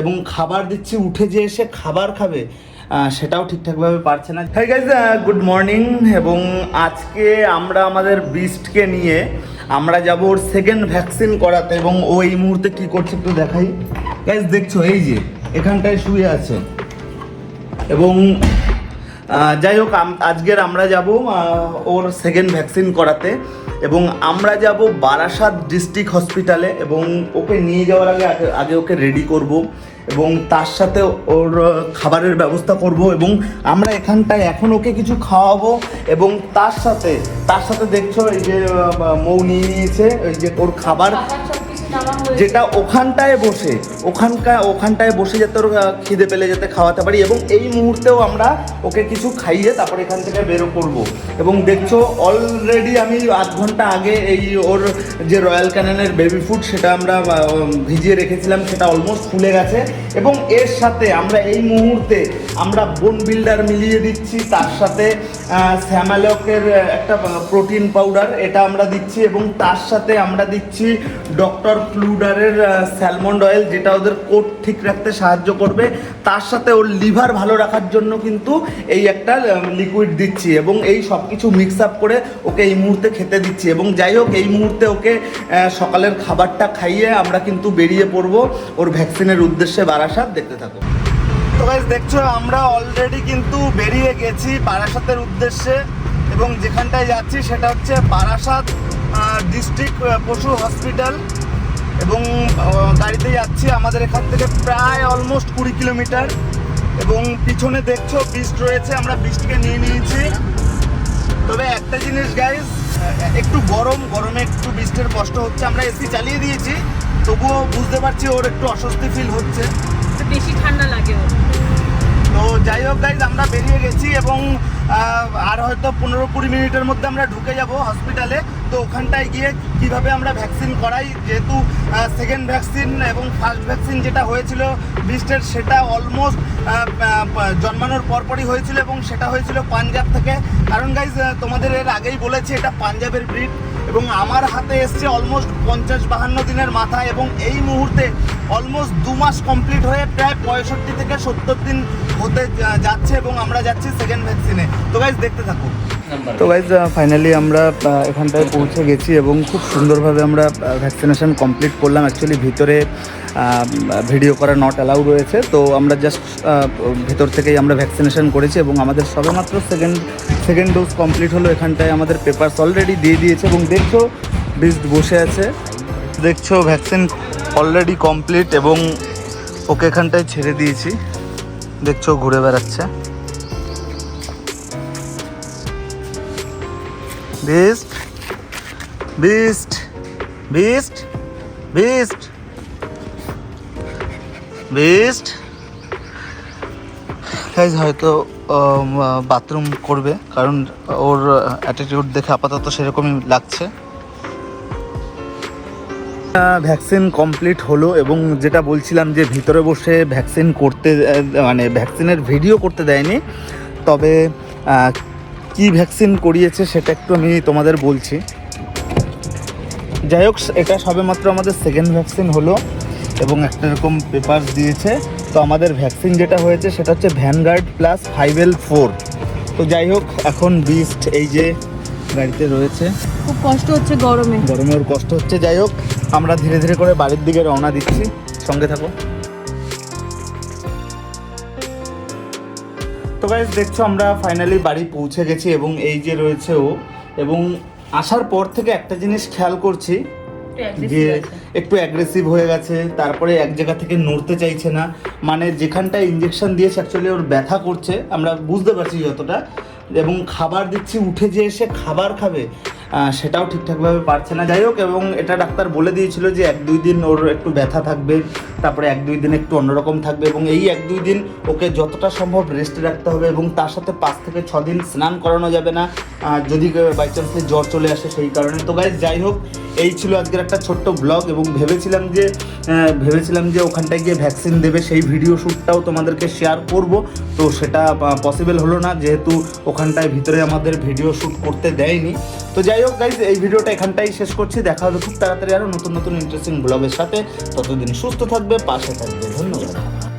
এবং খাবার দিচ্ছি, উঠে যে এসে খাবার খাবে সেটাও ঠিকঠাকভাবে পারছে না। হাই গাইজ গুড মর্নিং এবং আজকে আমরা আমাদের বিস্টকে নিয়ে আমরা যাব ওর সেকেন্ড ভ্যাকসিন করাতে, এবং ও এই মুহূর্তে কি করছে একটু দেখাই। গাইজ দেখছ, এই যে, এখানটায় শুয়ে আছে। এবং যাই হোক আজকের আমরা যাব ওর সেকেন্ড ভ্যাকসিন করাতে এবং আমরা যাব বারাসাত ডিস্ট্রিক্ট হসপিটালে এবং ওকে নিয়ে যাওয়ার আগে, আগে- ওকে রেডি করব এবং তার সাথে ওর খাবারের ব্যবস্থা করব এবং আমরা এখানটায় এখন ওকে কিছু খাওয়াবো এবং তার সাথে তার সাথে দেখছ এই যে মৌ নিয়ে নিয়েছে ওই যে ওর খাবার। যেটা ওখানটায় বসে ওখানকার ওখানটায় বসে যাতে ওর খিদে পেলে যাতে খাওয়াতে পারি এবং এই মুহূর্তেও আমরা ওকে কিছু খাইয়ে তারপর এখান থেকে বেরো করব। এবং দেখছ অলরেডি আমি আধ ঘণ্টা আগে এই ওর যে রয়্যাল ক্যানেনের বেবি ফুড সেটা আমরা ভিজিয়ে রেখেছিলাম, সেটা অলমোস্ট ফুলে গেছে। এবং এর সাথে আমরা এই মুহূর্তে আমরা বোন বিল্ডার মিলিয়ে দিচ্ছি, তার সাথে স্যামালকের একটা প্রোটিন পাউডার এটা আমরা দিচ্ছি এবং তার সাথে আমরা দিচ্ছি ডক্টর ফ্লুডারের স্যালমন্ড অয়েল যেটা ওদের কোট ঠিক রাখতে সাহায্য করবে, তার সাথে ওর লিভার ভালো রাখার জন্য কিন্তু এই একটা লিকুইড দিচ্ছি এবং এই সব কিছু মিক্স আপ করে ওকে এই মুহূর্তে খেতে দিচ্ছি এবং যাই হোক, এই মুহূর্তে ওকে সকালের খাবারটা খাইয়ে আমরা কিন্তু বেরিয়ে পড়ব ওর ভ্যাকসিনের উদ্দেশ্যে বারাসাত। দেখতে থাকো। তো দেখছ, আমরা অলরেডি কিন্তু বেরিয়ে গেছি বারাসাতের উদ্দেশ্যে এবং যেখানটায় যাচ্ছি সেটা হচ্ছে বারাসাত ডিস্ট্রিক্ট পশু হসপিটাল এবং গাড়িতে যাচ্ছি আমাদের এখান থেকে প্রায় অলমোস্ট কুড়ি কিলোমিটার। এবং পিছনে দেখছ বিস্ট রয়েছে, আমরা বিস্টকে নিয়ে নিয়েছি। তবে একটা জিনিস গাইজ একটু গরম, গরমে একটু বৃষ্টির কষ্ট হচ্ছে, আমরা এসি চালিয়ে দিয়েছি। তবুও বুঝতে পারছি, ওর একটু অস্বস্তি ফিল হচ্ছে। বেশি ঠান্ডা লাগে ওর। তো যাই হোক গাইজ আমরা বেরিয়ে গেছি এবং আর হয়তো পনেরো কুড়ি মিনিটের মধ্যে আমরা ঢুকে যাব হসপিটালে তো ওখানটায় গিয়ে কীভাবে আমরা ভ্যাকসিন করাই? যেহেতু সেকেন্ড ভ্যাকসিন এবং ফার্স্ট ভ্যাকসিন যেটা হয়েছিল বিস্টের সেটা অলমোস্ট জন্মানোর পরপরই হয়েছিল এবং সেটা হয়েছিল পাঞ্জাব থেকে। কারণ গাইজ তোমাদের এর আগেই বলেছি, এটা পাঞ্জাবের ব্রিড এবং আমার হাতে এসছে অলমোস্ট পঞ্চাশ বাহান্ন দিনের মাথা এবং এই মুহূর্তে অলমোস্ট দু মাস কমপ্লিট হয়ে প্রায় পঁয়ষট্টি থেকে সত্তর দিন হতে যাচ্ছে এবং আমরা যাচ্ছি সেকেন্ড ভ্যাকসিনে তো গাইজ দেখতে থাকুন তো গাইজ ফাইনালি আমরা এখানটায় পৌঁছে গেছি এবং খুব সুন্দরভাবে আমরা ভ্যাকসিনেশন কমপ্লিট করলাম। অ্যাকচুয়ালি ভিতরে ভিডিও করা নট অ্যালাউ রয়েছে। তো আমরা জাস্ট ভেতর থেকেই আমরা ভ্যাকসিনেশন করেছি এবং আমাদের সবেমাত্র সেকেন্ড সেকেন্ড ডোজ কমপ্লিট হলো। এখানটায় আমাদের পেপারস অলরেডি দিয়ে দিয়েছে এবং দেখছ বিস্ট বসে আছে। দেখছ ভ্যাকসিন অলরেডি কমপ্লিট এবং ওকে এখানটায় ছেড়ে দিয়েছি। দেখছ, ঘুরে বেড়াচ্ছে। Beast Beast Beast Beast Beast guys হয়তো বাথরুম করবে, কারণ ওর অ্যাটিটিউড দেখে আপাতত সেরকমই লাগছে। ভ্যাকসিন কমপ্লিট হলো এবং যেটা বলছিলাম যে ভিতরে বসে ভ্যাকসিন করতে মানে ভ্যাকসিনের ভিডিও করতে দেয়নি তবে কি ভ্যাকসিন করিয়েছে সেটা একটু আমি তোমাদের বলছি। যাই হোক এটা সবেমাত্র আমাদের সেকেন্ড ভ্যাকসিন হলো এবং একটা এরকম পেপার দিয়েছে। তো আমাদের ভ্যাকসিন যেটা হয়েছে সেটা হচ্ছে Vanguard plus five L four তো যাই হোক এখন বিস্ট এই যে গাড়িতে রয়েছে। খুব কষ্ট হচ্ছে গরমে। গরমে ওর কষ্ট হচ্ছে। যাই হোক আমরা ধীরে ধীরে করে বাড়ির দিকে রওনা দিচ্ছি। সঙ্গে থাকো। তো গাইজ দেখছ আমরা ফাইনালি বাড়ি পৌঁছে গেছি এবং এই যে রয়েছে ও এবং আসার পর থেকে একটা জিনিস খেয়াল করছি যে একটু অ্যাগ্রেসিভ হয়ে গেছে তারপরে এক জায়গা থেকে নড়তে চাইছে না। মানে যেখানটায় ইঞ্জেকশন দিয়েছে অ্যাকচুয়ালি ওর ব্যথা করছে আমরা বুঝতে পারছি যতটা। এবং খাবার দিচ্ছি উঠে যে এসে খাবার খাবে। সেটাও ঠিকঠাকভাবে পারছে না। যাই হোক, এবং এটা ডাক্তার বলে দিয়েছিল যে এক দুই দিন ওর একটু ব্যথা থাকবে, তারপরে এক দুই দিন একটু অন্যরকম থাকবে এবং এই এক দুই দিন ওকে যতটা সম্ভব রেস্টে রাখতে হবে এবং তার সাথে পাঁচ থেকে ছ দিন স্নান করানো যাবে না। যদি বাই চান্সে জ্বর চলে আসে সেই কারণে। তো গাইজ যাই হোক এই ছিল আজকের একটা ছোট্ট ব্লগ এবং ভেবেছিলাম যে ভেবেছিলাম যে ওখানটায় গিয়ে ভ্যাকসিন দেবে। সেই ভিডিও শ্যুটটাও তোমাদেরকে শেয়ার করব। তো সেটা পসিবল হলো না, যেহেতু ওখানটায় ভিতরে আমাদের ভিডিও শ্যুট করতে দেয়নি। তো যাই হোক গাইজ এই ভিডিওটা এখানটাই শেষ করছি। দেখা হবে খুব তাড়াতাড়ি আরও নতুন নতুন ইন্টারেস্টিং ব্লগের সাথে। ততদিন সুস্থ থাকবে, পাশে থাকবে। ধন্যবাদ।